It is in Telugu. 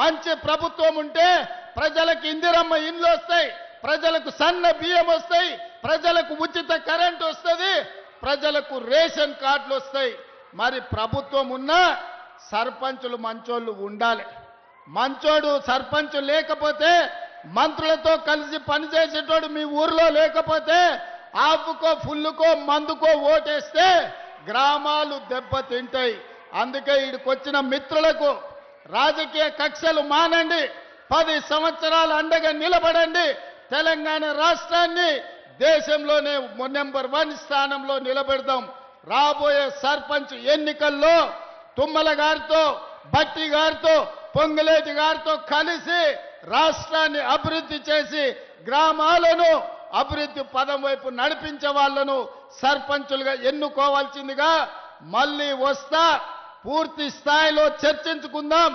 మంచి ప్రభుత్వం ఉంటే ప్రజలకు ఇందిరమ్మ ఇండ్లు వస్తాయి ప్రజలకు సన్న బియ్యం వస్తాయి ప్రజలకు ఉచిత కరెంట్ వస్తుంది ప్రజలకు రేషన్ కార్డులు వస్తాయి. మరి ప్రభుత్వం ఉన్నా సర్పంచులు మంచోళ్ళు ఉండాలి. మంచోడు సర్పంచ్ లేకపోతే మంత్రులతో కలిసి పనిచేసేటోడు మీ ఊర్లో లేకపోతే ఆపుకో ఫుల్లుకో మందుకో ఓటేస్తే గ్రామాలు దెబ్బతింటాయి. అందుకే ఇక్కడికొచ్చిన మిత్రులకు రాజకీయ కక్షలు మానండి. పది సంవత్సరాలు అండగా నిలబడండి. తెలంగాణ రాష్ట్రాన్ని దేశంలోనే నెంబర్ వన్ స్థానంలో నిలబెడదాం. రాబోయే సర్పంచ్ ఎన్నికల్లో తుమ్మల గారితో భట్టి గారితో పొంగులేటి గారితో కలిసి రాష్ట్రాన్ని అభివృద్ధి చేసి గ్రామాలను అభివృద్ధి పదం వైపు నడిపించే వాళ్ళను సర్పంచులుగా ఎన్నుకోవాల్సిందిగా మళ్ళీ వస్తా పూర్తి స్థాయిలో చర్చించుకుందాం.